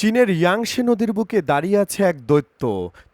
চীনের ইয়াংশে নদীর বুকে দাঁড়িয়ে আছে এক দৈত্য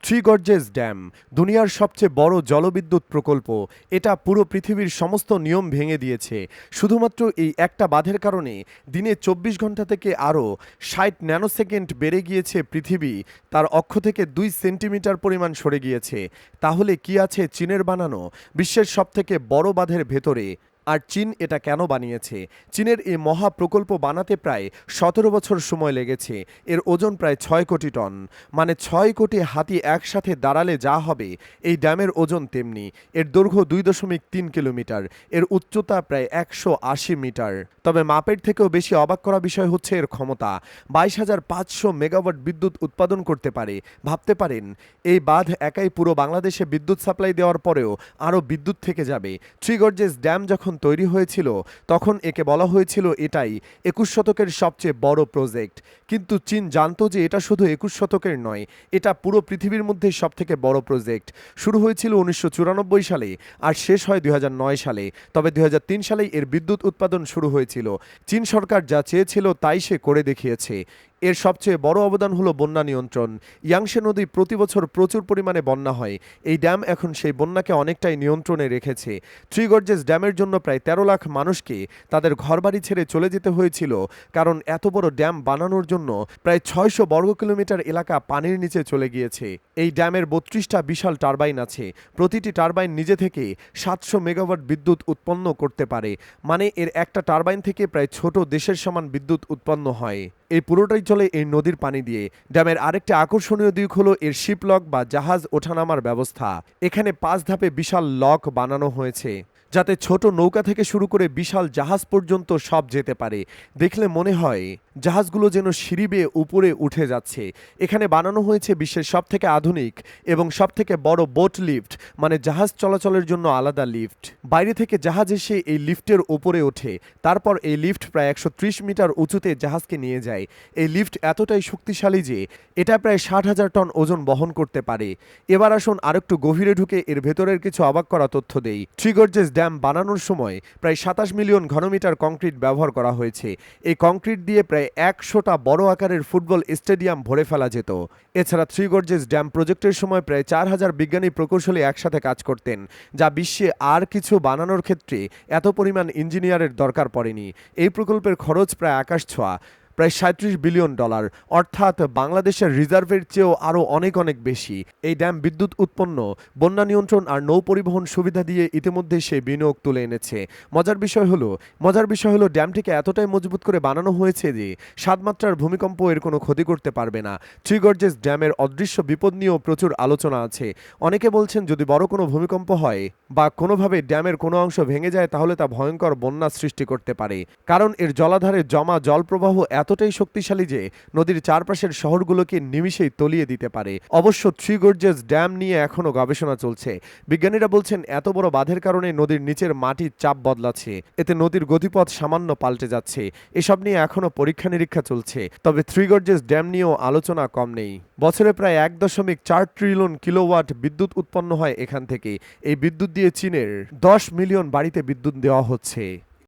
থ্রি গর্জেস ড্যাম, দুনিয়ার সবচেয়ে বড় জলবিদ্যুৎ প্রকল্প। এটা পুরো পৃথিবীর সমস্ত নিয়ম ভেঙে দিয়েছে। শুধুমাত্র এই একটা বাঁধের কারণে দিনে চব্বিশ ঘণ্টা থেকে আরও ষাট ন্যানোসেকেন্ড বেড়ে গিয়েছে পৃথিবী। তার অক্ষ থেকে দুই সেন্টিমিটার পরিমাণ সরে গিয়েছে। তাহলে কি আছে চীনের বানানো বিশ্বের সবথেকে বড় বাঁধের ভেতরে? আর চীন এটা কেন বানিয়েছে? চীনের এই মহা প্রকল্প বানাতে প্রায় সতেরো বছর সময় লেগেছে। এর ওজন প্রায় ছয় কোটি টন। মানে ছয় কোটি হাতি একসাথে দাঁড়ালে যা হবে, এই ড্যামের ওজন তেমনি। এর দৈর্ঘ্য দুই দশমিক তিন কিলোমিটার। এর উচ্চতা প্রায় একশো আশি মিটার। তবে মাপের থেকেও বেশি অবাক করা বিষয় হচ্ছে এর ক্ষমতা। বাইশ হাজার পাঁচশো মেগাওয়াট বিদ্যুৎ উৎপাদন করতে পারে। ভাবতে পারেন, এই বাঁধ একাই পুরো বাংলাদেশে বিদ্যুৎ সাপ্লাই দেওয়ার পরেও আরও বিদ্যুৎ থেকে যাবে। থ্রি গর্জেস ড্যাম যখন তৈরি হয়েছিল, তখন একে বলা হয়েছিল এটাই একুশ শতকের সবচেয়ে বড় প্রজেক্ট। কিন্তু চীন জানতো যে এটা শুধু একুশ শতকের নয়, এটা পুরো পৃথিবীর মধ্যে সবথেকে বড় প্রজেক্ট। শুরু হয়েছিল উনিশশো চুরানব্বই সালে আর শেষ হয় দুই হাজার নয় সালে। তবে দুই হাজার তিন সালেই এর বিদ্যুৎ উৎপাদন শুরু হয়েছিল। চীন সরকার যা চেয়েছিল তাই সে করে দেখিয়েছে। এর সবচেয়ে বড় অবদান হলো বন্যা নিয়ন্ত্রণ। ইয়াংশে নদী প্রতি বছর প্রচুর পরিমাণে বন্যা হয়। এই ড্যাম এখন সেই বন্যাকে অনেকটাই নিয়ন্ত্রণে রেখেছে। থ্রি গর্জেস ড্যামের জন্য প্রায় তেরো লাখ মানুষকে তাদের ঘরবাড়ি ছেড়ে চলে যেতে হয়েছিল, কারণ এত বড় ড্যাম বানানোর জন্য প্রায় ছয়শো বর্গ কিলোমিটার এলাকা পানির নিচে চলে গিয়েছে। এই ড্যামের বত্রিশটা বিশাল টারবাইন আছে। প্রতিটি টারবাইন নিজে থেকে সাতশো মেগাওয়াট বিদ্যুৎ উৎপন্ন করতে পারে। মানে এর একটা টারবাইন থেকে প্রায় ছোট দেশের সমান বিদ্যুৎ উৎপন্ন হয়। এই পুরোটাই চলে এই নদীর পানি দিয়ে। ড্যামের আরেকটি আকর্ষণীয় দিক হলো এর শিপলক বা জাহাজ ওঠানামার ব্যবস্থা। এখানে পাঁচ ধাপে বিশাল লক বানানো হয়েছে, যাতে ছোট নৌকা থেকে শুরু করে বিশাল জাহাজ পর্যন্ত সব যেতে পারে। দেখলে মনে হয় জাহাজগুলো যেন সিঁড়ি বেয়ে উপরে উঠে যাচ্ছে। এখানে বানানো হয়েছে বিশ্বের সবথেকে আধুনিক এবং সবথেকে বড় বোট লিফট মানে জাহাজ চলাচলের জন্য আলাদা লিফট। বাইরে থেকে জাহাজ এসে এই লিফটের উপরে ওঠে। তারপর এই লিফট প্রায় একশো মিটার উঁচুতে জাহাজকে নিয়ে যায়। এই লিফট এতটাই শক্তিশালী যে এটা প্রায় ষাট হাজার টন ওজন বহন করতে পারে। এবার আসুন আরেকটু গভীরে ঢুকে এর ভেতরের কিছু অবাক করা তথ্য দেই। ট্রিগর্জেস ড্যাম বানানোর সময় প্রায় সাতাশ মিলিয়ন ঘনমিটার কংক্রিট ব্যবহার করা হয়েছে। এই কংক্রিট দিয়ে প্রায় একশোটা বড় আকারের ফুটবল স্টেডিয়াম ভরে ফেলা যেত। এছাড়া থ্রি গর্জেস ড্যাম প্রজেক্টের সময় প্রায় চার হাজার বিজ্ঞানী প্রকৌশলী একসাথে কাজ করতেন, যা বিশ্বে আর কিছু বানানোর ক্ষেত্রে এত পরিমাণ ইঞ্জিনিয়ারের দরকার পড়েনি। এই প্রকল্পের খরচ প্রায় আকাশ ছোঁয়া। প্রায় সাঁত্রিশ বিলিয়ন ডলার, অর্থাৎ বাংলাদেশের রিজার্ভের চেয়েও আরও অনেক অনেক বেশি। এই ড্যাম বিদ্যুৎ উৎপন্ন, বন্যা নিয়ন্ত্রণ আর নৌ পরিবহন সুবিধা দিয়ে ইতিমধ্যে সে বিনিয়োগ তুলে এনেছে। মজার বিষয় হলো, মজার বিষয় হলো ড্যামটিকে এতটাই মজবুত করে বানানো হয়েছে যে সাত মাত্রার ভূমিকম্প এর কোনো ক্ষতি করতে পারবে না। থ্রিগর্জেস ড্যামের অদৃশ্য বিপদ নিয়েও প্রচুর আলোচনা আছে। অনেকে বলছেন, যদি বড় কোনো ভূমিকম্প হয় বা কোনোভাবে ড্যামের কোনো অংশ ভেঙে যায়, তাহলে তা ভয়ঙ্কর বন্যা সৃষ্টি করতে পারে। কারণ এর জলাধারে জমা জলপ্রবাহ এতটাই শক্তিশালী যে নদীর চারপাশের শহরগুলোকে নিমিষেই তলিয়ে দিতে পারে। অবশ্য থ্রি গর্জেস ড্যাম নিয়ে এখনও গবেষণা চলছে। বিজ্ঞানীরা বলছেন, এত বড় বাঁধের কারণে নদীর নিচের মাটির চাপ বদলাচ্ছে। এতে নদীর গতিপথ সামান্য পাল্টে যাচ্ছে। এসব নিয়ে এখনও পরীক্ষা নিরীক্ষা চলছে। তবে থ্রি গর্জেস ড্যাম নিয়েও আলোচনা কম নেই। বছরে প্রায় এক দশমিক চার ট্রিলিয়ন কিলোওয়াট বিদ্যুৎ উৎপন্ন হয় এখান থেকে। এই বিদ্যুৎ দিয়ে চীনের দশ মিলিয়ন বাড়িতে বিদ্যুৎ দেওয়া হচ্ছে।